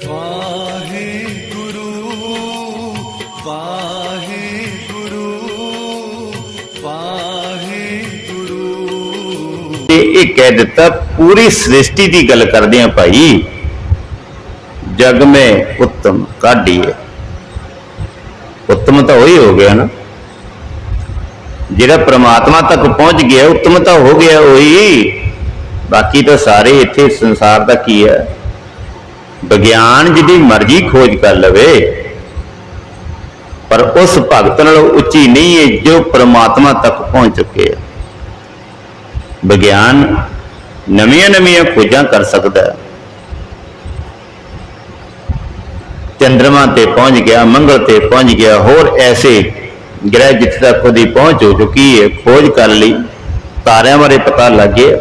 ਇਹ ਕਹਿ ਦਿੱਤਾ, ਪੂਰੀ ਸ੍ਰਿਸ਼ਟੀ ਦੀ ਗੱਲ ਕਰਦੇ ਆ ਭਾਈ। ਜਗ ਮੇ ਉੱਤਮ ਕਾਢੀਏ। ਉੱਤਮ ਤਾਂ ਉਹੀ ਹੋ ਗਿਆ ਨਾ। ਜਿਹੜਾ ਪ੍ਰਮਾਤਮਾ ਤੱਕ ਪਹੁੰਚ ਗਿਆ, ਉੱਤਮ ਤਾਂ ਹੋ ਗਿਆ ਉਹੀ। ਬਾਕੀ ਤਾਂ ਸਾਰੇ ਇੱਥੇ ਸੰਸਾਰ ਦਾ ਕੀ ਹੈ? ਵਿਗਿਆਨ ਜਿਹਦੀ ਮਰਜ਼ੀ ਖੋਜ ਕਰ ਲਵੇ, ਪਰ ਉਸ ਭਗਤ ਨਾਲ ਉੱਚੀ ਨਹੀਂ ਹੈ ਜੋ ਪ੍ਰਮਾਤਮਾ ਤੱਕ ਪਹੁੰਚ ਚੁੱਕੇ ਹੈ ਵਿਗਿਆਨ ਨਵੀਆਂ ਨਵੀਆਂ ਖੋਜਾਂ ਕਰ ਸਕਦਾ ਹੈ। ਚੰ드ਰਮਾ ਤੇ ਪਹੁੰਚ ਗਿਆ, ਮੰਗਲ ਤੇ ਪਹੁੰਚ ਗਿਆ, ਹੋਰ ਐਸੇ ਗ੍ਰਹਿ ਜਿੱਥੇ ਤੱਕ ਉਹਦੀ ਪਹੁੰਚ ਹੋ ਚੁੱਕੀ ਹੈ, ਖੋਜ ਕਰ ਲਈ ਤਾਰਿਆਂ ਬਾਰੇ ਪਤਾ ਲੱਗ ਗਿਆ,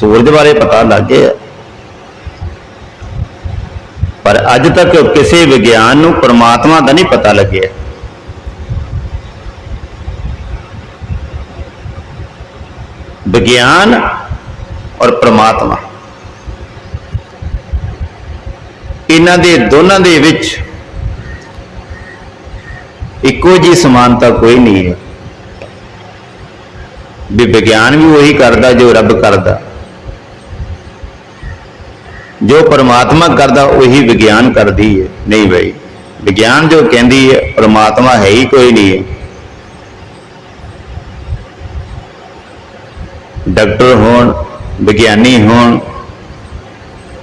ਸੂਰਜ ਬਾਰੇ ਪਤਾ ਲੱਗ ਗਿਆ। ਪਰ ਅੱਜ ਤੱਕ ਕਿਸੇ ਵਿਗਿਆਨ ਨੂੰ ਪਰਮਾਤਮਾ ਦਾ ਨਹੀਂ ਪਤਾ ਲੱਗਿਆ। ਵਿਗਿਆਨ ਔਰ ਪਰਮਾਤਮਾ। ਇਹਨਾਂ ਦੇ ਦੋਨਾਂ ਦੇ ਵਿੱਚ ਇੱਕੋ ਜੀ ਸਮਾਨਤਾ ਕੋਈ ਨਹੀਂ ਹੈ। ਵੀ ਵਿਗਿਆਨ ਵੀ ਉਹੀ ਕਰਦਾ ਜੋ ਰੱਬ ਕਰਦਾ। ਜੋ ਪਰਮਾਤਮਾ ਕਰਦਾ, ਉਹੀ ਵਿਗਿਆਨ ਕਰਦੀ ਹੈ ਨਹੀਂ ਬਈ, ਵਿਗਿਆਨ ਜੋ ਕਹਿੰਦੀ ਹੈ ਪਰਮਾਤਮਾ ਹੈ ਹੀ ਕੋਈ ਨਹੀਂ ਹੈ ਡਾਕਟਰ ਹੋਣ, ਵਿਗਿਆਨੀ ਹੋਣ,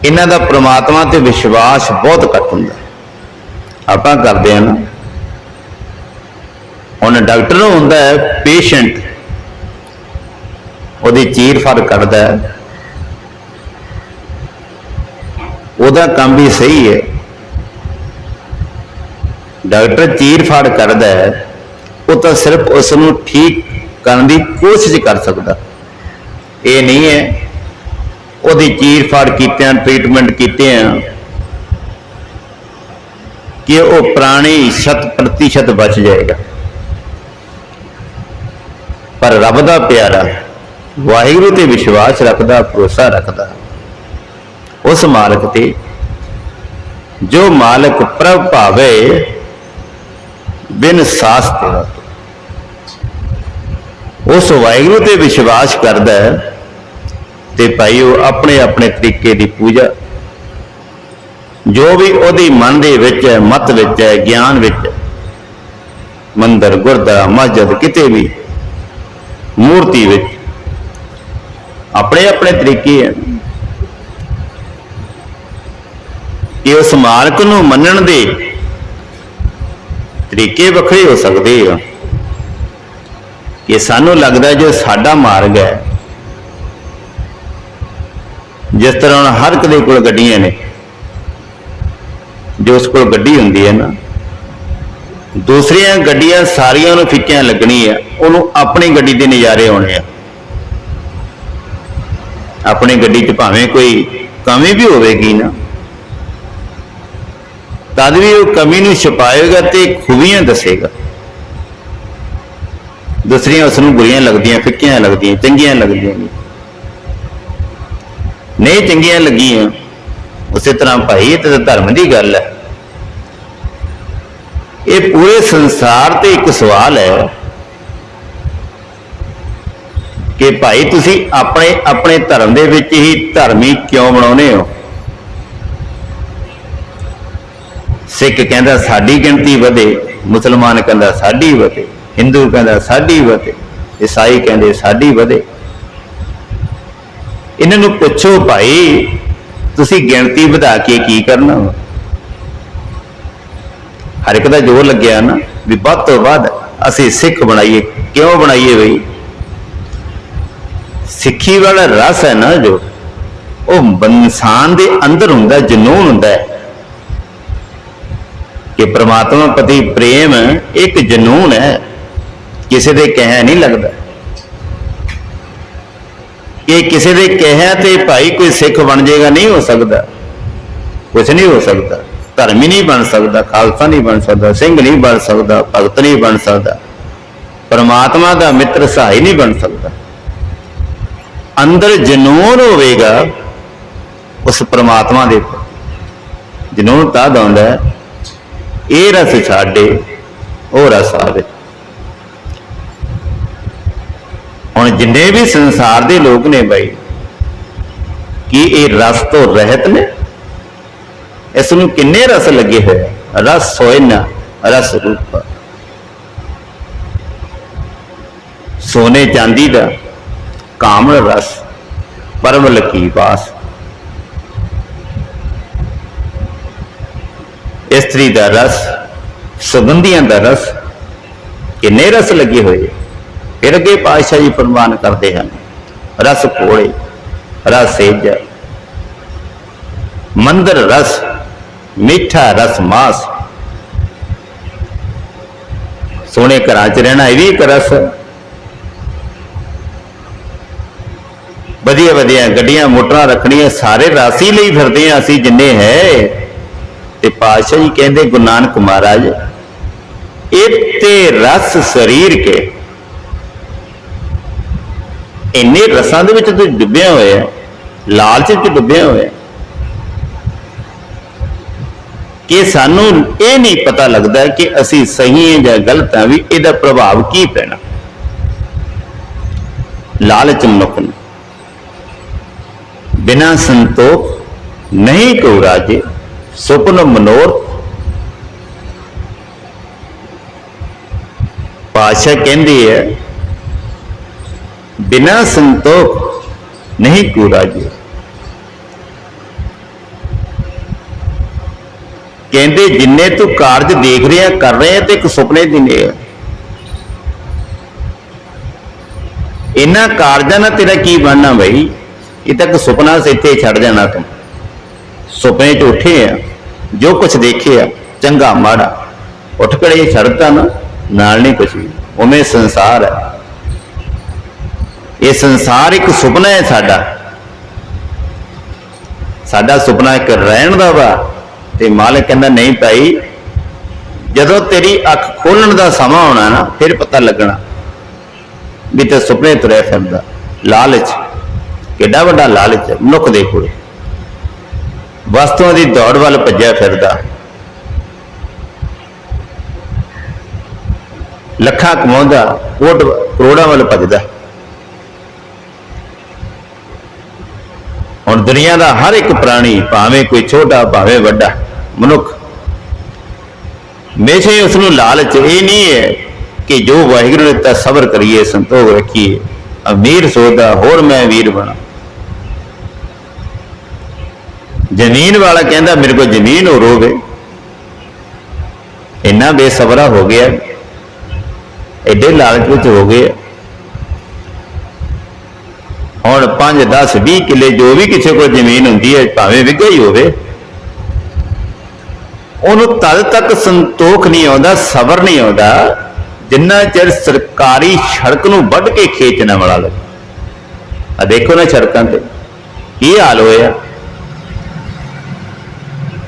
ਇਹਨਾਂ ਦਾ ਪ੍ਰਮਾਤਮਾ ਤੇ ਵਿਸ਼ਵਾਸ ਬਹੁਤ ਘੱਟ ਹੁੰਦਾ। ਆਪਾਂ ਕਰਦੇ ਹਾਂ ਨਾ, ਹੁਣ ਡਾਕਟਰ ਹੁੰਦਾ ਹੈ ਪੇਸ਼ੈਂਟ ਉਹਦੀ ਚੀਰ ਫੜ ਕੱਢਦਾ ਹੈ। ਉਹਦਾ ਕੰਮ ਵੀ ਸਹੀ ਹੈ। ਡਾਕਟਰ ਚੀਰ ਫਾੜ ਕਰਦਾ ਹੈ, ਉਹ ਤਾਂ ਸਿਰਫ ਉਸ ਨੂੰ ਠੀਕ ਕਰਨ ਦੀ ਕੋਸ਼ਿਸ਼ ਕਰ ਸਕਦਾ। ਇਹ ਨਹੀਂ ਹੈ, ਉਹਦੀ ਚੀਰ ਫਾੜ ਕੀਤਿਆਂ ਟ੍ਰੀਟਮੈਂਟ ਕੀਤੇ ਆ ਕਿ ਉਹ ਪ੍ਰਾਣੀ ਸ਼ਤ ਪ੍ਰਤੀਸ਼ਤ ਬਚ ਜਾਏਗਾ। ਪਰ ਰੱਬ ਦਾ ਪਿਆਰਾ ਵਾਹਿਗੁਰੂ ਤੇ ਵਿਸ਼ਵਾਸ ਰੱਖਦਾ, ਭਰੋਸਾ ਰੱਖਦਾ। ਉਸ ਮਾਲਕ ਤੇ ਜੋ ਮਾਲਕ ਪ੍ਰਭ ਭਾਵੇ ਬਿਨ ਸਾਸ ਤੇਰਾ ਉਸ ਵਾਹਿਗੁਰੂ ਤੇ ਵਿਸ਼ਵਾਸ ਕਰਦਾ ਹੈ ਤੇ ਭਾਈ ਉਹ ਆਪਣੇ ਆਪਣੇ ਤਰੀਕੇ ਦੀ ਪੂਜਾ ਜੋ ਵੀ ਉਹਦੀ ਮਨ ਦੇ ਵਿੱਚ ਹੈ ਮਤ ਵਿੱਚ ਹੈ ਗਿਆਨ ਵਿੱਚ ਹੈ, ਮੰਦਰ ਗੁਰਦੁਆਰਾ ਮਸਜਿਦ ਕਿਤੇ ਵੀ ਮੂਰਤੀ ਵਿੱਚ ਆਪਣੇ ਆਪਣੇ ਤਰੀਕੇ ਹੈ। ਕਿ ਉਸ ਮਾਲਕ ਨੂੰ ਮੰਨਣ ਦੇ ਤਰੀਕੇ ਵੱਖਰੇ ਹੋ ਸਕਦੇ ਆ। ਕਿ ਸਾਨੂੰ ਲੱਗਦਾ ਜੋ ਸਾਡਾ ਮਾਰਗ ਹੈ, ਜਿਸ ਤਰ੍ਹਾਂ ਹੁਣ ਹਰ ਇੱਕ ਦੇ ਕੋਲ ਗੱਡੀਆਂ ਨੇ, ਜੋ ਉਸ ਕੋਲ ਗੱਡੀ ਹੁੰਦੀ ਹੈ ਨਾ, ਦੂਸਰੀਆਂ ਗੱਡੀਆਂ ਸਾਰੀਆਂ ਨੂੰ ਫਿੱਕਿਆਂ ਲੱਗਣੀ ਆ, ਉਹਨੂੰ ਆਪਣੀ ਗੱਡੀ ਦੇ ਨਜ਼ਾਰੇ ਆਉਣੇ ਆ। ਆਪਣੀ ਗੱਡੀ 'ਚ ਭਾਵੇਂ ਕੋਈ ਕਮੀ ਵੀ ਹੋਵੇਗੀ ਨਾ ਤਦ ਵੀ ਉਹ ਕਮੀ ਨੂੰ ਛੁਪਾਏਗਾ ਤੇ ਖੂਬੀਆਂ ਦੱਸੇਗਾ। ਦੂਸਰੀਆਂ ਉਸ ਨੂੰ ਬੁਰੀਆਂ ਲੱਗਦੀਆਂ, ਫਿੱਕੀਆਂ ਲੱਗਦੀਆਂ, ਚੰਗੀਆਂ ਲੱਗਦੀਆਂ ਨਹੀਂ ਚੰਗੀਆਂ ਲੱਗੀਆਂ, ਉਸੇ ਤਰ੍ਹਾਂ ਭਾਈ, ਇਹ ਤਾਂ ਧਰਮ ਦੀ ਗੱਲ ਹੈ। ਇਹ ਪੂਰੇ ਸੰਸਾਰ ਤੇ ਇੱਕ ਸਵਾਲ ਹੈ ਕਿ ਭਾਈ, ਤੁਸੀਂ ਆਪਣੇ ਆਪਣੇ ਧਰਮ ਦੇ ਵਿੱਚ ਹੀ ਧਰਮੀ ਕਿਉਂ ਬਣਾਉਨੇ ਹੋ? ਸਿੱਖ ਕਹਿੰਦਾ ਸਾਡੀ ਗਿਣਤੀ ਵਧੇ, ਮੁਸਲਮਾਨ ਕਹਿੰਦਾ ਸਾਡੀ ਵਧੇ, ਹਿੰਦੂ ਕਹਿੰਦਾ ਸਾਡੀ ਵਧੇ, ਈਸਾਈ ਕਹਿੰਦੇ ਸਾਡੀ ਵਧੇ। ਇਹਨਾਂ ਨੂੰ ਪੁੱਛੋ ਭਾਈ, ਤੁਸੀਂ ਗਿਣਤੀ ਵਧਾ ਕੇ ਕੀ ਕਰਨਾ ਵਾ? ਹਰ ਇੱਕ ਦਾ ਜੋਰ ਲੱਗਿਆ ਨਾ ਵੀ ਵੱਧ ਤੋਂ ਵੱਧ ਅਸੀਂ ਸਿੱਖ ਬਣਾਈਏ। ਕਿਉਂ ਬਣਾਈਏ ਬਈ? ਸਿੱਖੀ ਵਾਲਾ ਰਸ ਹੈ ਨਾ ਜੋ, ਉਹ ਇਨਸਾਨ ਦੇ ਅੰਦਰ ਹੁੰਦਾ, ਜਨੂਨ ਹੁੰਦਾ ਹੈ। ਕਿ ਪ੍ਰਮਾਤਮਾ ਪ੍ਰਤੀ ਪ੍ਰੇਮ ਇੱਕ ਜਨੂਨ ਹੈ। ਕਿਸੇ ਦੇ ਕਹਿ ਨਹੀਂ ਲੱਗਦਾ। ਇਹ ਕਿਸੇ ਦੇ ਕਹਿਆ ਤੇ ਭਾਈ ਕੋਈ ਸਿੱਖ ਬਣ ਜਾਏਗਾ ਨਹੀਂ ਹੋ ਸਕਦਾ। ਕੁਝ ਨਹੀਂ ਹੋ ਸਕਦਾ। ਧਰਮੀ ਨਹੀਂ ਬਣ ਸਕਦਾ, ਖਾਲਸਾ ਨਹੀਂ ਬਣ ਸਕਦਾ, ਸਿੰਘ ਨਹੀਂ ਬਣ ਸਕਦਾ, ਭਗਤ ਨਹੀਂ ਬਣ ਸਕਦਾ। ਪਰਮਾਤਮਾ ਦਾ ਮਿੱਤਰ ਸਹਾਈ ਨਹੀਂ ਬਣ ਸਕਦਾ। ਅੰਦਰ ਜਨੂਨ ਹੋਵੇਗਾ ਉਸ ਪਰਮਾਤਮਾ ਦੇ ਜਨੂਨ ਤਦ ਆਉਂਦਾ ਇਹ ਰਸ ਛਾੜੇ ਉਹ ਰਸ ਆਵੇ। ਹੁਣ ਜਿੰਨੇ ਵੀ ਸੰਸਾਰ ਦੇ ਲੋਕ ਨੇ ਬਾਈ, ਕੀ ਇਹ ਰਸ ਤੋਂ ਰਹਿਤ ਨੇ? ਇਸ ਨੂੰ ਕਿੰਨੇ ਰਸ ਲੱਗੇ ਹੋਏ? ਰਸ ਹੋਏ ਨਾ, ਰਸ ਰੂਪ। ਸੋਨੇ ਚਾਂਦੀ ਦਾ ਕਾਮਲ ਰਸ, ਪਰਮ ਕੀ ਵਾਸ। ਇਸਤਰੀ ਦਾ ਰਸ ਸੁਗੰਧੀਆਂ ਦਾ ਰਸ, ਕਿੰਨੇ ਰਸ ਲੱਗੇ ਹੋਏ? ਫਿਰ ਅੱਗੇ ਪਾਤਸ਼ਾਹ ਜੀ ਪ੍ਰਮਾਨ ਕਰਦੇ ਹਨ। ਰਸ ਕੋਲੇ ਰਸ ਸੇਜ, ਮੰਦਰ ਰਸ, ਮਿੱਠਾ ਰਸ ਮਾਸ। ਸੋਹਣੇ ਘਰਾਂ 'ਚ ਰਹਿਣਾ ਇਹ ਵੀ ਇੱਕ ਰਸ। ਵਧੀਆ ਵਧੀਆ ਗੱਡੀਆਂ, ਮੋਟਰਾਂ ਰੱਖਣੀਆਂ, ਸਾਰੇ ਰਾਸੀ ਲਈ ਫਿਰਦੇ ਆ ਅਸੀਂ ਜਿੰਨੇ ਹੈ। ਤੇ ਪਾਤਸ਼ਾਹ ਜੀ ਕਹਿੰਦੇ ਗੁਰੂ ਨਾਨਕ ਮਹਾਰਾਜ ਇਹ ਤੇ ਰਸ ਸਰੀਰ ਕੇ। ਇੰਨੇ ਰਸਾਂ ਦੇ ਵਿੱਚ ਤੁਸੀਂ ਡੁੱਬਿਆ ਹੋਇਆ ਲਾਲਚ ਵਿੱਚ ਡੁੱਬਿਆ ਹੋਇਆ ਕਿ ਸਾਨੂੰ ਇਹ ਨਹੀਂ ਪਤਾ ਲੱਗਦਾ ਕਿ ਅਸੀਂ ਸਹੀ ਹਾਂ ਜਾਂ ਗਲਤ ਹਾਂ ਵੀ ਇਹਦਾ ਪ੍ਰਭਾਵ ਕੀ ਪੈਣਾ। ਲਾਲਚ ਮਨੁੱਖ ਨੂੰ। ਬਿਨਾ ਸੰਤੋਖ ਨਹੀਂ ਕੋ ਰਾਜੇ। ਸੁਪਨ ਮਨੋਰਥ ਪਾਸ਼ਾ ਕਹਿੰਦੀ ਹੈ ਬਿਨਾ ਸੰਤੋਖ ਨਹੀਂ ਕੋ ਜੀ ਕਹਿੰਦੇ, ਜਿੰਨੇ ਤੂੰ ਕਾਰਜ ਦੇਖ ਰਿਹਾ, ਕਰ ਰਿਹਾ ਤੇ ਇੱਕ ਸੁਪਨੇ ਦਿਨੇ ਆ। ਇਹਨਾਂ ਕਾਰਜਾਂ ਨਾਲ ਤੇਰਾ ਕੀ ਬਣਨਾ ਬਈ? ਇਹ ਤਾਂ ਇੱਕ ਸੁਪਨਾ ਸੀ ਇੱਥੇ ਛੱਡ ਜਾਣਾ ਤੂੰ। ਸੁਪਨੇ 'ਚ ਉੱਠੇ ਆ। ਜੋ ਕੁਝ ਦੇਖਿਆ, ਚੰਗਾ ਮਾੜਾ, ਉੱਠ ਕੇ ਛੱਡਤਾ ਨਾ, ਨਾਲ ਨਹੀਂ ਕੁਝ ਵੀ। ਉਵੇਂ ਸੰਸਾਰ ਹੈ। ਇਹ ਸੰਸਾਰ ਇੱਕ ਸੁਪਨਾ ਹੈ ਸਾਡਾ। ਸਾਡਾ ਸੁਪਨਾ ਇੱਕ ਰਹਿਣ ਦਾ ਵਾ, ਤੇ ਮਾਲਕ ਕਹਿੰਦਾ, ਨਹੀਂ ਭਾਈ, ਜਦੋਂ ਤੇਰੀ ਅੱਖ ਖੋਲਣ ਦਾ ਸਮਾਂ ਆਉਣਾ ਨਾ, ਫਿਰ ਪਤਾ ਲੱਗਣਾ ਵੀ ਤੇ ਸੁਪਨੇ ਤੁਰਿਆ ਫਿਰਦਾ। ਲਾਲਚ, ਕਿੱਡਾ ਵੱਡਾ ਲਾਲਚ ਹੈ, ਮਨੁੱਖ ਦੇ ਕੋਲ। ਵਸਤੂਆਂ ਦੀ ਦੌੜ ਵੱਲ ਭੱਜਿਆ ਫਿਰਦਾ। ਲੱਖਾਂ ਕਮਾਉਂਦਾ, ਕੋਟ ਕਰੋੜਾਂ ਵੱਲ ਭੱਜਦਾ। ਹੁਣ ਦੁਨੀਆ ਦਾ ਹਰ ਇੱਕ ਪ੍ਰਾਣੀ ਭਾਵੇਂ ਕੋਈ ਛੋਟਾ, ਭਾਵੇਂ ਵੱਡਾ ਮਨੁੱਖ ਹਮੇਸ਼ਾ ਹੀ ਉਸ ਨੂੰ ਲਾਲਚ ਇਹ ਨਹੀਂ ਹੈ ਕਿ ਜੋ ਵਾਹਿਗੁਰੂ ਨੇ ਦਿੱਤਾ ਸਬਰ ਕਰੀਏ, ਸੰਤੋਖ ਰੱਖੀਏ। ਅਮੀਰ ਸੋਦਾ ਹੋਰ ਮੈਂ ਵੀਰ ਬਣਾ। ਜ਼ਮੀਨ ਵਾਲਾ ਕਹਿੰਦਾ, ਮੇਰੇ ਕੋਲ ਜ਼ਮੀਨ ਹੋ ਰੋਵੇ ਇੰਨਾ ਬੇਸਬਰਾ ਹੋ ਗਿਆ। ਐਡੇ ਲਾਲਚ ਵਿੱਚ ਹੋ ਗਏ ਹੁਣ 5 10 20 ਕਿੱਲੇ, ਜੋ ਵੀ ਕਿਸੇ ਕੋਲ ਜ਼ਮੀਨ ਹੁੰਦੀ ਹੈ, ਭਾਵੇਂ ਵਿਗਾ ਹੀ ਹੋਵੇ, ਉਹਨੂੰ ਤਦ ਤੱਕ ਸੰਤੋਖ ਨਹੀਂ ਆਉਂਦਾ, ਸਬਰ ਨਹੀਂ ਆਉਂਦਾ, ਜਿੰਨਾ ਚਿਰ ਸਰਕਾਰੀ ਸੜਕ ਨੂੰ ਵੱਢ ਕੇ ਖੇਚਣ ਵਾਲਾ ਲਵੇ। ਆ ਦੇਖੋ ਨਾ ਸੜਕਾਂ ਤੇ, ਕੀ ਹਾਲ ਹੋਇਆ।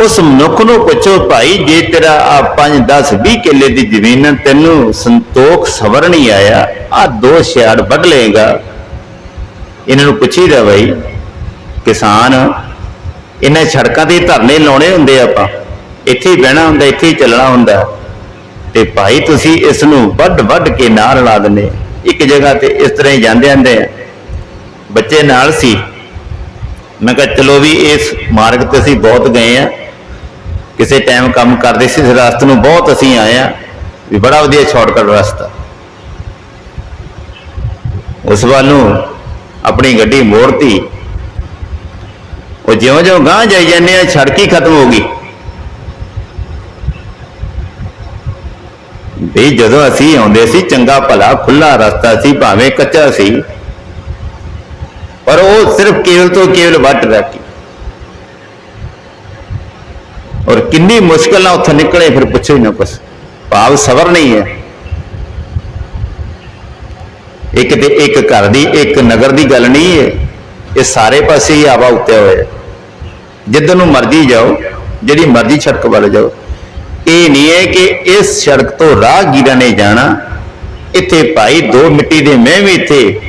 ਉਸ ਮਨੁੱਖ ਨੂੰ ਪੁੱਛੋ, ਭਾਈ, ਜੇ ਤੇਰਾ ਆ 5 10 20 ਕਿੱਲੇ ਦੀ ਜ਼ਮੀਨ ਤੈਨੂੰ ਸੰਤੋਖ ਸਬਰ ਨਹੀਂ ਆਇਆ? ਆ ਦੋ ਛਿਆੜ ਵੱਢ ਲਏਗਾ। ਇਹਨਾਂ ਨੂੰ ਪੁੱਛੀਦਾ ਬਈ ਕਿਸਾਨ, ਇਹਨਾਂ ਸੜਕਾਂ ਤੇ ਧਰਨੇ ਲਾਉਣੇ ਹੁੰਦੇ ਆਪਾਂ? ਇੱਥੇ ਹੀ ਬਹਿਣਾ ਹੁੰਦਾ, ਇੱਥੇ ਹੀ ਚੱਲਣਾ ਹੁੰਦਾ। ਤੇ ਭਾਈ, ਤੁਸੀਂ ਇਸ ਨੂੰ ਵੱਡ ਵੱਡ ਕੇ ਨਾ ਰਲਾ ਦਿੰਦੇ ਇੱਕ ਜਗ੍ਹਾ ਤੇ ਇਸ ਤਰ੍ਹਾਂ ਹੀ ਜਾਂਦੇ ਆਂਦੇ ਆ। ਬੱਚੇ ਨਾਲ ਸੀ। ਮੈਂ ਕਿਹਾ, ਚਲੋ ਵੀ ਇਸ ਮਾਰਗ ਤੇ ਅਸੀਂ ਬਹੁਤ ਗਏ ਆ। ਕਿਸੇ ਟਾਈਮ ਕੰਮ ਕਰਦੇ ਸੀ, ਇਸ ਰਸਤੇ ਨੂੰ ਬਹੁਤ ਅਸੀਂ ਆਏ ਆ ਵੀ ਬੜਾ ਵਧੀਆ ਸ਼ਾਰਟਕਟ ਰਸਤਾ। ਉਸ ਵੱਲ ਨੂੰ ਆਪਣੀ ਗੱਡੀ ਮੋੜਤੀ। ਉਹ ਜਿਉਂ-ਜਿਉਂ ਗਾਂਹ ਜਾਈ ਜਾਂਦੇ ਆ ਸੜਕ ਹੀ ਖਤਮ ਹੋ ਗਈ। ਵੀ ਜਦੋਂ ਅਸੀਂ ਆਉਂਦੇ ਸੀ, ਚੰਗਾ ਭਲਾ ਖੁੱਲਾ ਰਸਤਾ ਸੀ, ਭਾਵੇਂ ਕੱਚਾ ਸੀ, ਪਰ ਉਹ ਸਿਰਫ ਕੇਵਲ ਤੋਂ ਕੇਵਲ ਵੱਟ ਰੱਖੀ। ਔਰ ਕਿੰਨੀ ਮੁਸ਼ਕਲ ਨਾਲ ਉੱਥੋਂ ਨਿਕਲੇ, ਫਿਰ ਪੁੱਛੋ ਹੀ ਨਾ ਕੁਛ। ਭਾਵ ਸਬਰ ਨਹੀਂ ਹੈ। ਇੱਕ ਤੇ ਇੱਕ ਘਰ ਦੀ, ਇੱਕ ਨਗਰ ਦੀ ਗੱਲ ਨਹੀਂ ਹੈ। ਇਹ ਸਾਰੇ ਪਾਸੇ ਹੀ ਆਵਾ ਉੱਤੇ ਹੋਇਆ ਜਿੱਧਰ ਨੂੰ ਮਰਜ਼ੀ ਜਾਓ, ਜਿਹੜੀ ਮਰਜ਼ੀ ਸੜਕ ਵੱਲ ਜਾਓ। ਇਹ ਨਹੀਂ ਹੈ ਕਿ ਇਸ ਸੜਕ ਤੋਂ ਰਾਹਗੀਰਾਂ ਨੇ ਜਾਣਾ। ਇੱਥੇ ਭਾਈ ਦੋ ਮਿੱਟੀ ਦੇ ਮੈਂ ਵੀ ਇੱਥੇ।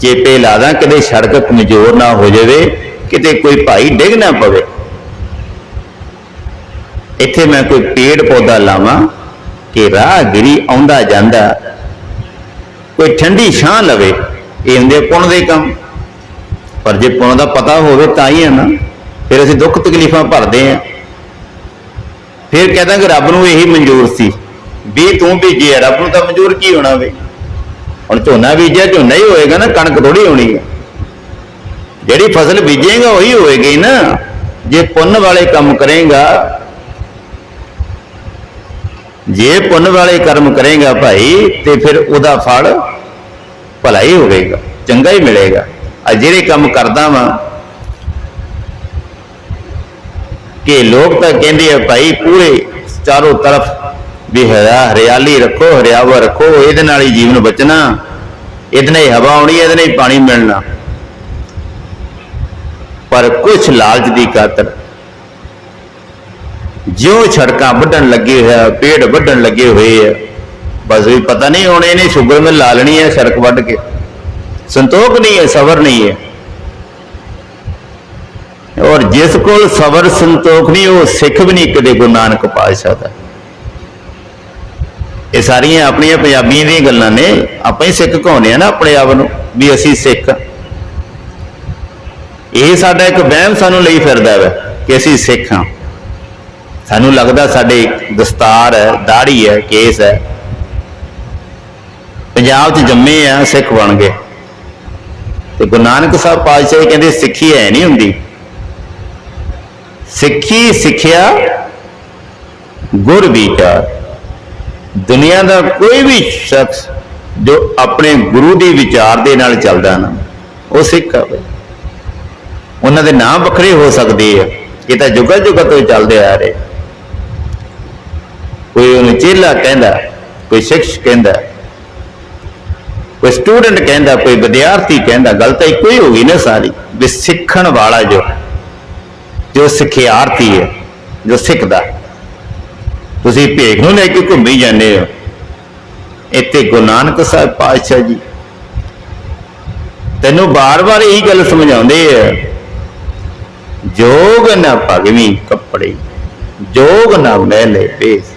ਚੇਪੇ ਲਾ ਦਾਂ, ਕਿਤੇ ਸੜਕ ਕਮਜ਼ੋਰ ਨਾ ਹੋ ਜਾਵੇ, ਕਿਤੇ ਕੋਈ ਭਾਈ ਡਿੱਗ ਨਾ ਪਵੇ। ਇੱਥੇ ਮੈਂ ਕੋਈ ਪੇੜ ਪੌਦਾ ਲਾਵਾਂ ਕਿ ਰਾਹਗੀਰੀ ਆਉਂਦਾ ਜਾਂਦਾ। ਕੋਈ ਠੰਡੀ ਛਾਂ ਲਵੇ, ਇਹ ਹੁੰਦੇ ਪੁੰਨ ਦੇ ਕੰਮ। ਪਰ ਜੇ ਪੁੰਨ ਦਾ ਪਤਾ ਹੋਵੇ ਤਾਂ ਹੀ ਹੈ ਨਾ, ਫਿਰ ਅਸੀਂ ਦੁੱਖ ਤਕਲੀਫਾਂ ਭਰਦੇ ਆ ਫਿਰ ਕਹਿੰਦਾ ਕਿ ਰੱਬ ਨੂੰ ਇਹੀ ਮਨਜ਼ੂਰ ਸੀ, ਵੀ ਤੂੰ ਬੀਜਿਆ ਰੱਬ ਨੂੰ ਤਾਂ ਮਨਜ਼ੂਰ ਕੀ ਹੋਣਾ ਵੇ? ਹੁਣ ਝੋਨਾ ਬੀਜਿਆ, ਝੋਨਾ ਹੀ ਹੋਏਗਾ ਨਾ, ਕਣਕ ਥੋੜੀ ਹੋਣੀ ਹੈ। ਜਿਹੜੀ ਫਸਲ ਬੀਜੇਗਾ, ਉਹੀ ਹੋਏਗੀ ਨਾ। ਜੇ ਪੁੰਨ ਵਾਲੇ ਕੰਮ ਕਰੇਗਾ ਜੇ ਪੁੰਨ ਵਾਲੇ ਕਰਮ ਕਰੇਗਾ ਭਾਈ, ਤੇ ਫਿਰ ਉਹਦਾ ਫਲ ਭਲਾ ਹੀ ਹੋਵੇਗਾ, ਚੰਗਾ ਹੀ ਮਿਲੇਗਾ। ਆ ਜਿਹੜੇ ਕੰਮ ਕਰਦਾ ਵਾਂ, ਕਿ ਲੋਕ ਤਾਂ ਕਹਿੰਦੇ ਆ, ਭਾਈ, ਪੂਰੇ ਚਾਰੋਂ ਤਰਫ ਵੀ ਹਰਾ, ਹਰਿਆਲੀ ਰੱਖੋ ਹਰਿਆਵਰ ਰੱਖੋ, ਇਹਦੇ ਨਾਲ ਹੀ ਜੀਵਨ ਬਚਣਾ। ਇਹਦੇ ਨਾਲ ਹੀ ਹਵਾ ਆਉਣੀ, ਇਹਦੇ ਨਾਲ ਹੀ ਪਾਣੀ ਮਿਲਣਾ। ਪਰ ਕੁਝ ਲਾਲਚ ਦੀ ਖਾਤਰ ਜਿਉਂ ਛੜਕਾਂ ਵੱਢਣ ਲੱਗੇ ਹੋਇਆ ਪੇੜ ਵੱਢਣ ਲੱਗੇ ਹੋਏ ਆ। ਬਸ ਵੀ ਪਤਾ ਨਹੀਂ ਹੁਣ ਇਹਨੇ ਸ਼ੂਗਰ ਮਿਲ ਲਾ ਲੈਣੀ ਹੈ ਸੜਕ ਵੱਢ ਕੇ। ਸੰਤੋਖ ਨਹੀਂ ਹੈ, ਸਬਰ ਨਹੀਂ ਹੈ। ਔਰ ਜਿਸ ਕੋਲ ਸਬਰ ਸੰਤੋਖ ਨਹੀਂ, ਉਹ ਸਿੱਖ ਵੀ ਨਹੀਂ ਕਦੇ ਗੁਰੂ ਨਾਨਕ ਪਾਤਸ਼ਾਹ ਦਾ ਇਹ ਸਾਰੀਆਂ ਆਪਣੀਆਂ ਪੰਜਾਬੀਆਂ ਦੀਆਂ ਗੱਲਾਂ ਨੇ। ਆਪਾਂ ਹੀ ਸਿੱਖ ਕਹਾਉਂਦੇ ਆ ਨਾ ਆਪਣੇ ਆਪ ਨੂੰ ਵੀ ਅਸੀਂ ਸਿੱਖ। ਹਾਂ। ਇਹ ਸਾਡਾ ਇੱਕ ਵਹਿਮ ਸਾਨੂੰ ਲਈ ਫਿਰਦਾ ਵਾ ਕਿ ਅਸੀਂ ਸਿੱਖ ਹਾਂ। ਸਾਨੂੰ ਲੱਗਦਾ ਸਾਡੇ ਦਸਤਾਰ ਹੈ ਦਾੜੀ ਹੈ, ਕੇਸ ਹੈ। ਪੰਜਾਬ 'ਚ ਜੰਮੇ ਆ, ਸਿੱਖ ਬਣ ਗਏ। ਤੇ ਗੁਰੂ ਨਾਨਕ ਸਾਹਿਬ ਪਾਤਸ਼ਾਹ ਕਹਿੰਦੇ ਸਿੱਖੀ ਹੈ ਨਹੀਂ ਹੁੰਦੀ। ਸਿੱਖੀ ਸਿੱਖਿਆ, ਗੁਰ ਵਿਚਾਰ। ਦੁਨੀਆ ਦਾ ਕੋਈ ਵੀ ਸ਼ਖਸ ਜੋ ਆਪਣੇ ਗੁਰੂ ਦੇ ਵਿਚਾਰ ਦੇ ਨਾਲ ਚੱਲਦਾ ਨਾ, ਉਹ ਸਿੱਖ ਆ ਉਹਨਾਂ ਦੇ ਨਾਮ ਵੱਖਰੇ ਹੋ ਸਕਦੇ ਆ। ਇਹ ਤਾਂ ਜੁਗਾ ਜੁਗਾ ਤੋਂ ਚੱਲਦੇ ਆ ਰਹੇ। ਕੋਈ ਉਹਨੂੰ ਚੇਲਾ ਕਹਿੰਦਾ ਕੋਈ ਸਿੱਖ ਕਹਿੰਦਾ ਕੋਈ ਸਟੂਡੈਂਟ ਕਹਿੰਦਾ ਕੋਈ ਵਿਦਿਆਰਥੀ ਕਹਿੰਦਾ ਗੱਲ ਤਾਂ ਇੱਕੋ ਹੀ ਹੋ ਗਈ ਨਾ ਸਾਰੀ ਵੀ ਸਿੱਖਣ ਵਾਲਾ ਜੋ ਜੋ ਸਿੱਖਿਆਰਥੀ ਹੈ ਜੋ ਸਿੱਖਦਾ ਤੁਸੀਂ ਭੇਖ ਨੂੰ ਲੈ ਕੇ ਘੁੰਮੀ ਜਾਂਦੇ ਹੋ ਇੱਥੇ ਗੁਰੂ ਨਾਨਕ ਸਾਹਿਬ ਪਾਤਸ਼ਾਹ ਜੀ ਤੈਨੂੰ ਬਾਰ-ਬਾਰ ਇਹੀ ਗੱਲ ਸਮਝਾਉਂਦੇ ਆ ਜੋਗ ਨਾ ਭਗਵੀ ਕੱਪੜੇ ਜੋਗ ਨਾ ਮੈਲੇ ਭੇਸ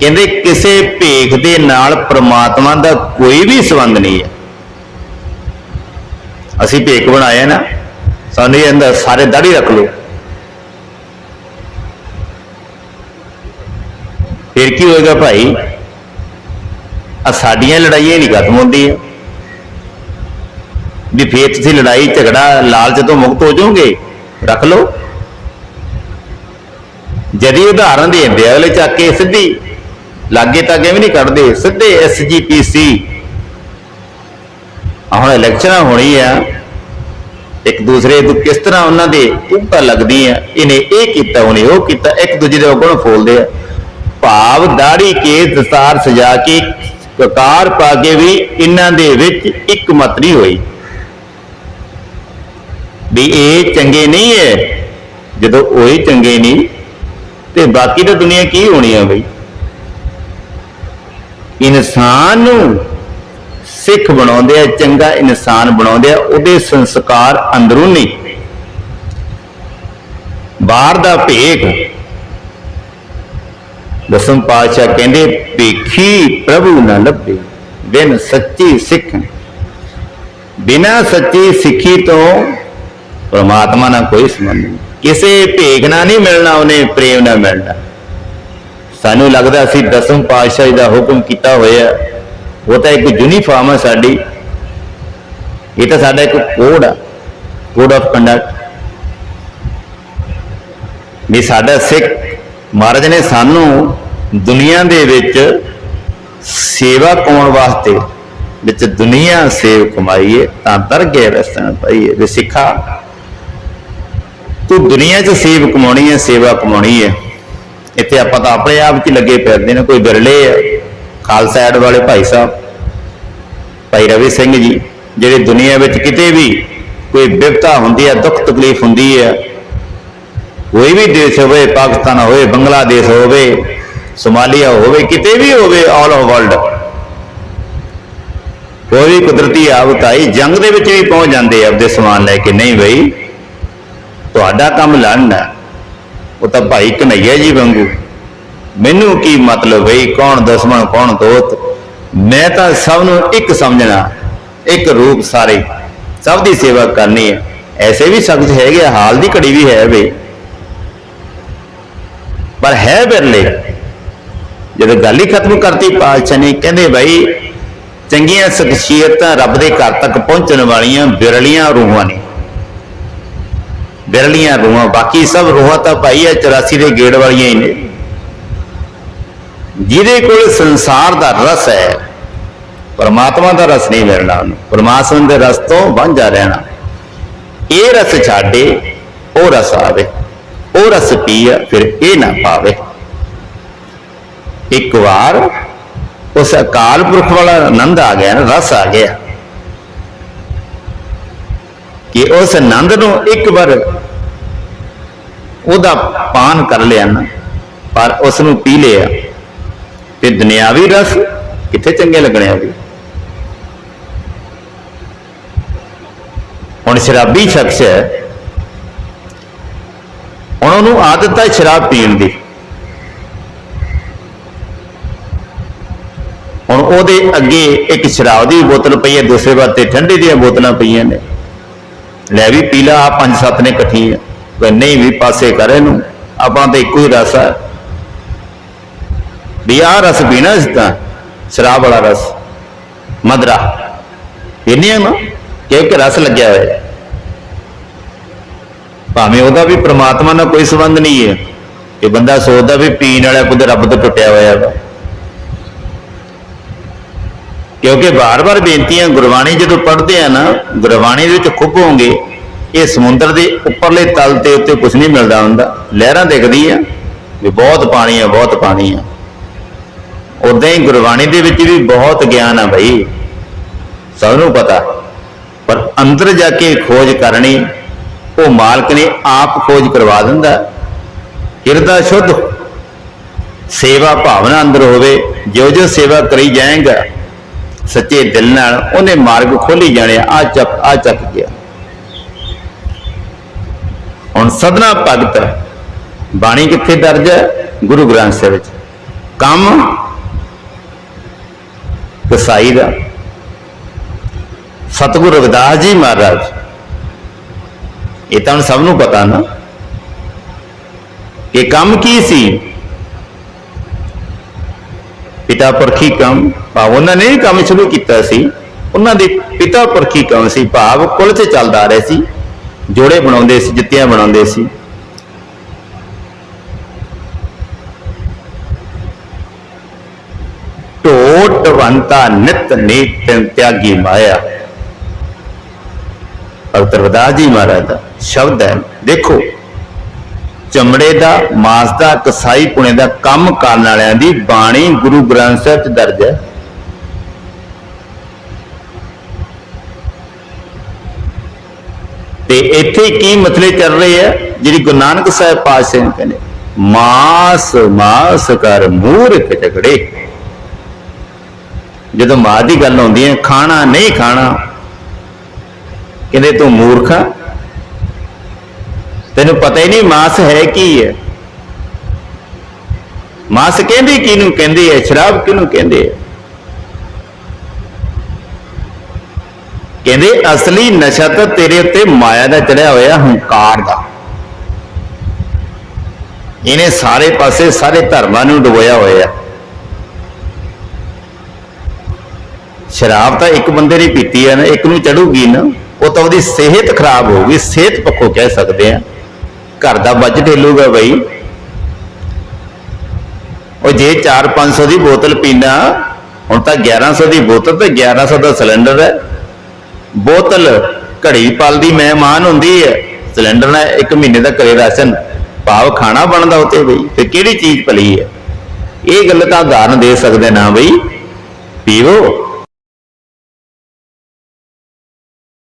ਕਹਿੰਦੇ ਕਿਸੇ ਭੇਖ ਦੇ ਨਾਲ ਪ੍ਰਮਾਤਮਾ ਦਾ ਕੋਈ ਵੀ ਸੰਬੰਧ ਨਹੀਂ ਹੈ। ਅਸੀਂ ਭੇਖ ਬਣਾਇਆ ਨਾ ਸਾਨੂੰ ਇਹ ਅੰਦਰ ਸਾਰੇ ਦਾੜੀ ਰੱਖ ਲਓ। ਫਿਰ ਕੀ ਹੋਏਗਾ ਭਾਈ? ਆ ਸਾਡੀਆਂ ਲੜਾਈਆਂ ਨਹੀਂ ਖਤਮ ਹੁੰਦੀਆਂ। ਵੀ ਫੇਰ ਤੁਸੀਂ ਲੜਾਈ ਝਗੜਾ ਲਾਲਚ ਤੋਂ ਮੁਕਤ ਹੋ ਜਾਓਗੇ ਰੱਖ ਲਓ। ਜਦੀ ਉਦਾਹਰਨ ਦੇਂਦੇ ਆ, ਅਗਲੇ ਚੱਕ ਕੇ ਸਿੱਧੀ। ਲਾਗੇ ਤਾਗੇ ਵੀ ਨਹੀਂ ਕੱਢਦੇ, ਸਿੱਧੇ ਐਸਜੀਪੀਸੀ ਹੁਣ ਇਲੈਕਸ਼ਨਾਂ ਹੋਣੀ ਆ। ਇੱਕ ਦੂਸਰੇ ਨੂੰ ਕਿਸ ਤਰ੍ਹਾਂ ਉਹਨਾਂ ਦੇ ਉੱਪਰ ਲੱਗਦੀ ਆ, ਇਹਨੇ ਇਹ ਕੀਤਾ, ਉਹਨੇ ਉਹ ਕੀਤਾ, ਇੱਕ ਦੂਜੇ ਦੇ ਉੱਪਰ ਫੋਲਦੇ ਆ। ਭਾਵ ਦਾੜੀ ਕੇ ਦਸਤਾਰ ਸਜਾ ਕੇ, ਕਕਾਰ ਪਾ ਕੇ ਵੀ ਇਹਨਾਂ ਦੇ ਵਿੱਚ ਇੱਕ ਮਤ ਨਹੀਂ ਹੋਈ। ਵੀ ਇਹ ਚੰਗੇ ਨਹੀਂ ਹੈ ਜਦੋਂ ਉਹ ਚੰਗੇ ਨਹੀਂ, ਤੇ ਬਾਕੀ ਤਾਂ ਦੁਨੀਆ ਕੀ ਹੋਣੀ ਆ ਬਈ? ਇਨਸਾਨ ਨੂੰ ਸਿੱਖ ਬਣਾਉਂਦੇ ਆ, ਚੰਗਾ ਇਨਸਾਨ ਬਣਾਉਂਦੇ ਆ, ਉਹਦੇ ਸੰਸਕਾਰ ਅੰਦਰੂਨੀ ਬਾਹਰ ਦਾ ਭੇਖ। ਦਸਮ ਪਾਤਸ਼ਾਹ ਕਹਿੰਦੇ, ਭੇਖੀ ਪ੍ਰਭੂ ਨਾ ਲੱਭੇ, ਬਿਨ ਸੱਚੀ ਸਿੱਖ ਬਿਨਾ ਸੱਚੀ ਸਿੱਖੀ ਤੋਂ ਪਰਮਾਤਮਾ ਨਾਲ ਕੋਈ ਸੰਬੰਧ ਨਹੀਂ। ਕਿਸੇ ਭੇਖ ਨਾਲ ਨਹੀਂ ਮਿਲਣਾ, ਉਹਨੇ ਪ੍ਰੇਮ ਨਾਲ ਮਿਲਣਾ। ਸਾਨੂੰ ਲੱਗਦਾ ਅਸੀਂ ਦਸਮ ਪਾਤਸ਼ਾਹ ਦਾ ਹੁਕਮ ਕੀਤਾ ਹੋਇਆ। ਉਹ ਤਾਂ ਇੱਕ ਯੂਨੀਫਾਰਮ ਹੈ ਸਾਡੀ। ਇਹ ਤਾਂ ਸਾਡਾ ਇੱਕ ਕੋਡ ਆ ਕੋਡ ਆਫ ਕੰਡਕਟ ਵੀ ਸਾਡਾ ਸਿੱਖ ਮਹਾਰਾਜ ਨੇ ਸਾਨੂੰ ਦੁਨੀਆ ਦੇ ਵਿੱਚ ਸੇਵਾ ਕਮਾਉਣ ਵਾਸਤੇ ਵਿੱਚ ਦੁਨੀਆ ਸੇਵ ਕਮਾਈਏ ਤਾਂ ਦਰਗੇ ਰਸਤਾਂ ਪਾਈਏ ਵੀ ਸਿੱਖਾ। ਤੂੰ ਦੁਨੀਆ 'ਚ ਸੇਵ ਕਮਾਉਣੀ ਹੈ, ਸੇਵਾ ਕਮਾਉਣੀ ਹੈ। ਇੱਥੇ ਆਪਾਂ ਤਾਂ ਆਪਣੇ ਆਪ 'ਚ ਹੀ ਲੱਗੇ ਫਿਰਦੇ ਨੇ, ਕੋਈ ਬਿਰਲੇ ਆ। ਖਾਲਸਾ ਐਡ ਵਾਲੇ ਭਾਈ ਸਾਹਿਬ, ਭਾਈ ਰਵੀ ਸਿੰਘ ਜੀ, ਜਿਹੜੇ ਦੁਨੀਆ ਵਿੱਚ ਕਿਤੇ ਵੀ ਕੋਈ ਵਿਪਤਾ ਹੁੰਦੀ ਹੈ ਦੁੱਖ ਤਕਲੀਫ ਹੁੰਦੀ ਹੈ ਕੋਈ ਵੀ ਦੇਸ਼ ਹੋਵੇ, ਪਾਕਿਸਤਾਨ ਹੋਵੇ, ਬੰਗਲਾਦੇਸ਼ ਹੋਵੇ, ਸੋਮਾਲੀਆ ਹੋਵੇ, ਕਿਤੇ ਵੀ ਹੋਵੇ ਆਲ ਓਵਰ ਵਰਲਡ ਕੋਈ ਵੀ ਕੁਦਰਤੀ ਆਫਤ ਆਈ ਜੰਗ ਦੇ ਵਿੱਚ ਵੀ ਪਹੁੰਚ ਜਾਂਦੇ ਆ, ਆਪਦੇ ਸਮਾਨ ਲੈ ਕੇ, ਨਹੀਂ ਬਈ, ਤੁਹਾਡਾ ਕੰਮ ਲੜਨਾ ਉਹ ਤਾਂ ਭਾਈ ਕਨਈਆ ਜੀ ਵਾਂਗੂ। ਮੈਨੂੰ ਕੀ ਮਤਲਬ ਬਈ ਕੌਣ ਦਸਮਣ ਕੌਣ ਦੋਸਤ ਮੈਂ ਤਾਂ ਸਭ ਨੂੰ ਇੱਕ ਸਮਝਣਾ ਇੱਕ ਰੂਪ ਸਾਰੇ। ਸਭ ਦੀ ਸੇਵਾ ਕਰਨੀ ਹੈ। ਐਸੇ ਵੀ ਸ਼ਖਸ ਹੈਗੇ ਆ, ਹਾਲ ਦੀ ਘੜੀ ਵੀ ਹੈ ਬਈ। ਪਰ ਹੈ ਬਿਰਲੇ ਜਦੋਂ ਗੱਲ ਹੀ ਖਤਮ ਕਰਤੀ ਪਾਤਸ਼ਾਹ ਨੇ ਕਹਿੰਦੇ ਭਾਈ ਚੰਗੀਆਂ ਸ਼ਖਸੀਅਤਾਂ ਰੱਬ ਦੇ ਘਰ ਤੱਕ ਪਹੁੰਚਣ ਵਾਲੀਆਂ ਬਿਰਲੀਆਂ ਰੂਹਾਂ ਨੇ। ਵਿਰਲੀਆਂ ਰੂਹਾਂ, ਬਾਕੀ ਸਭ ਰੂਹਾਂ ਤਾਂ ਭਾਈ ਆ 84 ਦੇ ਗੇੜ ਵਾਲੀਆਂ ਹੀ ਨੇ। ਜਿਹਦੇ ਕੋਲ ਸੰਸਾਰ ਦਾ ਰਸ ਹੈ, ਪਰਮਾਤਮਾ ਦਾ ਰਸ ਨਹੀਂ ਮਿਲਣਾ ਉਹਨੂੰ। ਪਰਮਾਤਮਾ ਦੇ ਰਸ ਤੋਂ ਵਾਂਝਾ ਰਹਿਣਾ। ਇਹ ਰਸ ਛਾੜੇ ਉਹ ਰਸ ਆਵੇ। ਉਹ ਰਸ ਪੀਆ ਫਿਰ ਇਹ ਨਾ ਪਾਵੇ ਇੱਕ ਵਾਰ ਉਸ ਅਕਾਲ ਪੁਰਖ ਵਾਲਾ ਆਨੰਦ ਆ ਗਿਆ ਨਾ ਰਸ ਆ ਗਿਆ। ਕਿ ਉਸ ਆਨੰਦ ਨੂੰ ਇੱਕ ਵਾਰ ਉਹਦਾ ਪਾਨ ਕਰ ਲਿਆ ਨਾ, ਪਰ ਉਸ ਨੂੰ ਪੀ ਲਿਆ। ਤੇ ਦੁਨਿਆਵੀ ਰਸ ਕਿੱਥੇ ਚੰਗੇ ਲੱਗਣੇ ਆ ਵੀ ਹੁਣ ਸ਼ਰਾਬੀ ਸ਼ਖਸ ਹੈ। ਉਹਨਾਂ ਨੂੰ ਆਦਤ ਹੈ ਸ਼ਰਾਬ ਪੀਣ ਦੀ। ਹੁਣ ਉਹਦੇ ਅੱਗੇ ਇੱਕ ਸ਼ਰਾਬ ਦੀ ਬੋਤਲ ਪਈ ਹੈ, ਦੂਸਰੇ ਪਾਸੇ ਠੰਡੇ ਦੀਆਂ ਬੋਤਲਾਂ ਪਈਆਂ ਨੇ। ਲੈ ਵੀ ਪੀਲਾ ਆ ਪੰਜ ਸੱਤ ਨੇ ਇਕੱਠੀ। ਕੋਈ ਨਹੀਂ ਵੀ ਪਾਸੇ ਕਰ ਇਹਨੂੰ। ਆਪਾਂ ਤਾਂ ਇੱਕੋ ਹੀ ਰਸ ਆ। ਵੀ ਆਹ ਰਸ ਪੀਣਾ ਇਸ ਤਾਂ, ਸ਼ਰਾਬ ਵਾਲਾ ਰਸ। ਮਦਰਾ। ਪੀਨੇ ਆ ਨਾ ਕਿਉਂਕਿ ਰਸ ਲੱਗਿਆ ਹੋਇਆ। ਭਾਵੇਂ ਉਹਦਾ ਵੀ ਪ੍ਰਮਾਤਮਾ ਨਾਲ ਕੋਈ ਸੰਬੰਧ ਨਹੀਂ ਹੈ। ਇਹ ਬੰਦਾ ਸੋਚਦਾ ਵੀ ਪੀਣ ਵਾਲਾ ਕੁਝ ਰੱਬ ਤੋਂ ਟੁੱਟਿਆ ਹੋਇਆ ਵਾ। ਕਿਉਂਕਿ ਬਾਰ-ਬਾਰ ਬੇਨਤੀਆਂ ਗੁਰਬਾਣੀ ਜਦੋਂ ਪੜ੍ਹਦੇ ਆ ਨਾ, ਗੁਰਬਾਣੀ ਦੇ ਵਿੱਚ ਖੁੱਭੋਗੇ ਇਹ ਸਮੁੰਦਰ ਦੇ ਉੱਪਰਲੇ ਤਲ ਤੇ ਉੱਤੇ ਕੁਝ ਨਹੀਂ ਮਿਲਦਾ ਹੁੰਦਾ। ਲਹਿਰਾਂ ਦਿਖਦੀ ਆ ਵੀ ਬਹੁਤ ਪਾਣੀ ਆ, ਬਹੁਤ ਪਾਣੀ ਆ। ਉਦਾਂ ਹੀ ਗੁਰਬਾਣੀ ਦੇ ਵਿੱਚ ਵੀ ਬਹੁਤ ਗਿਆਨ ਆ ਭਾਈ ਸਭ ਨੂੰ ਪਤਾ। ਪਰ ਅੰਦਰ ਜਾ ਕੇ ਖੋਜ ਕਰਨੀ, ਉਹ ਮਾਲਕ ਨੇ ਆਪ ਖੋਜ ਕਰਵਾ ਦਿੰਦਾ। ਹਿਰਦਾ ਸ਼ੁੱਧ, ਸੇਵਾ ਭਾਵਨਾ ਅੰਦਰ ਹੋਵੇ ਜਿਉਂ ਜਿਉਂ ਸੇਵਾ ਕਰੀ ਜਾਏਗਾ ਸੱਚੇ ਦਿਲ ਨਾਲ ਉਹਨੇ ਮਾਰਗ ਖੋਲੀ ਜਾਣੇ, ਆ ਚੱਕ ਆ ਚੱਕ ਗਿਆ। ਹੁਣ ਸਦਨਾ ਭਗਤ ਬਾਣੀ ਕਿੱਥੇ ਦਰਜ ਹੈ? ਗੁਰੂ ਗ੍ਰੰਥ ਸਾਹਿਬ ਵਿੱਚ। ਕੰਮ ਕਸਾਈ ਦਾ। ਸਤਿਗੁਰੂ ਰਵਿਦਾਸ ਜੀ ਮਹਾਰਾਜ, ਇਹ ਤਾਂ ਹੁਣ ਸਭ ਨੂੰ ਪਤਾ ਨਾ, ਕਿ ਕੰਮ ਕੀ ਸੀ? ਪਿਤਾ ਪੁਰਖੀ ਕੰਮ, ਭਾਵ ਉਹਨਾਂ ਨੇ ਹੀ ਕੰਮ ਸ਼ੁਰੂ ਕੀਤਾ ਸੀ। ਉਹਨਾਂ ਦੇ ਪਿਤਾ ਪੁਰਖੀ ਕੰਮ ਸੀ, ਭਾਵ ਕੁਲ ਤੇ ਚੱਲਦਾ ਆ ਰਿਹਾ ਸੀ। ਜੋੜੇ ਬਣਾਉਂਦੇ ਸੀ, ਜਿੱਤੀਆਂ ਬਣਾਉਂਦੇ ਸੀ। ਟੋਟ ਵੰਤਾ ਨਿਤ ਨੀਤ ਤਿਆਗੀ ਮਾਇਆ। ਭਗਤ ਰਵਿਦਾਸ ਜੀ ਮਹਾਰਾਜ ਦਾ ਸ਼ਬਦ ਹੈ, ਦੇਖੋ। ਚਮੜੇ ਦਾ, ਮਾਸ ਦਾ, ਕਸਾਈ ਪੁਣੇ ਦਾ ਕੰਮ ਕਰਨ ਵਾਲਿਆਂ ਦੀ ਬਾਣੀ ਗੁਰੂ ਗ੍ਰੰਥ ਸਾਹਿਬ 'ਚ ਦਰਜ ਹੈ। ਤੇ ਇੱਥੇ ਕੀ ਮਸਲੇ ਚੱਲ ਰਹੇ ਆ? ਜਿਹੜੀ ਗੁਰੂ ਨਾਨਕ ਸਾਹਿਬ ਪਾਤਸ਼ਾਹ ਨੇ ਕਹਿੰਦੇ, ਮਾਸ ਮਾਸ ਕਰ ਮੂਰਖ ਝਗੜੇ ਜਦੋਂ ਮਾਂ ਦੀ ਗੱਲ ਆਉਂਦੀ ਹੈ, ਖਾਣਾ ਨਹੀਂ ਖਾਣਾ, ਕਹਿੰਦੇ ਤੂੰ ਮੂਰਖ ਤੈਨੂੰ ਪਤਾ ਹੀ ਨਹੀਂ ਮਾਸ ਹੈ ਕੀ ਹੈ। ਮਾਸ ਕਹਿੰਦੇ ਕਿਹਨੂੰ ਕਹਿੰਦੇ ਹੈ, ਸ਼ਰਾਬ ਕਿਹਨੂੰ ਕਹਿੰਦੇ ਹੈ? ਕਹਿੰਦੇ ਅਸਲੀ ਨਸ਼ਾ ਤਾਂ ਤੇਰੇ ਉੱਤੇ ਮਾਇਆ ਦਾ ਚੜਿਆ ਹੋਇਆ, ਹੰਕਾਰ ਦਾ। ਇਹਨੇ ਸਾਰੇ ਪਾਸੇ ਸਾਰੇ ਧਰਮਾਂ ਨੂੰ ਡੁਬੋਇਆ ਹੋਇਆ। ਸ਼ਰਾਬ ਤਾਂ ਇੱਕ ਬੰਦੇ ਨੇ ਪੀਤੀ ਹੈ ਨਾ, ਇੱਕ ਨੂੰ ਚੜੂਗੀ ਨਾ, ਉਹ ਤਾਂ ਉਹਦੀ ਸਿਹਤ ਖਰਾਬ ਹੋਊਗੀ, ਸਿਹਤ ਪੱਖੋਂ ਕਹਿ ਸਕਦੇ ਆ। ਘਰ ਦਾ ਬਜਟ ਢੇਲੂਗਾ ਬਈ। ਉਹ ਜੇ 4-500 ਦੀ ਬੋਤਲ ਪੀਣਾ ਹੁਣ ਤਾਂ 1100 ਦੀ ਬੋਤਲ ਤੇ 1100 ਦਾ ਸਿਲੰਡਰ ਹੈ। ਬੋਤਲ ਘੜੀ ਪਲਦੀ ਮਹਿਮਾਨ ਹੁੰਦੀ ਹੈ। ਸਿਲੰਡਰ ਨਾਲ ਇੱਕ ਮਹੀਨੇ ਦਾ ਘਰੇ ਰਾਸ਼ਨ, ਭਾਵ ਖਾਣਾ ਬਣਦਾ ਉੱਤੇ ਬਈ। ਤੇ ਕਿਹੜੀ ਚੀਜ਼ ਭਲੀ ਹੈ? ਇਹ ਗੱਲ ਤਾਂ ਉਦਾਹਰਨ ਦੇ ਸਕਦੇ ਨਾ ਬਈ। ਪੀਵੋ।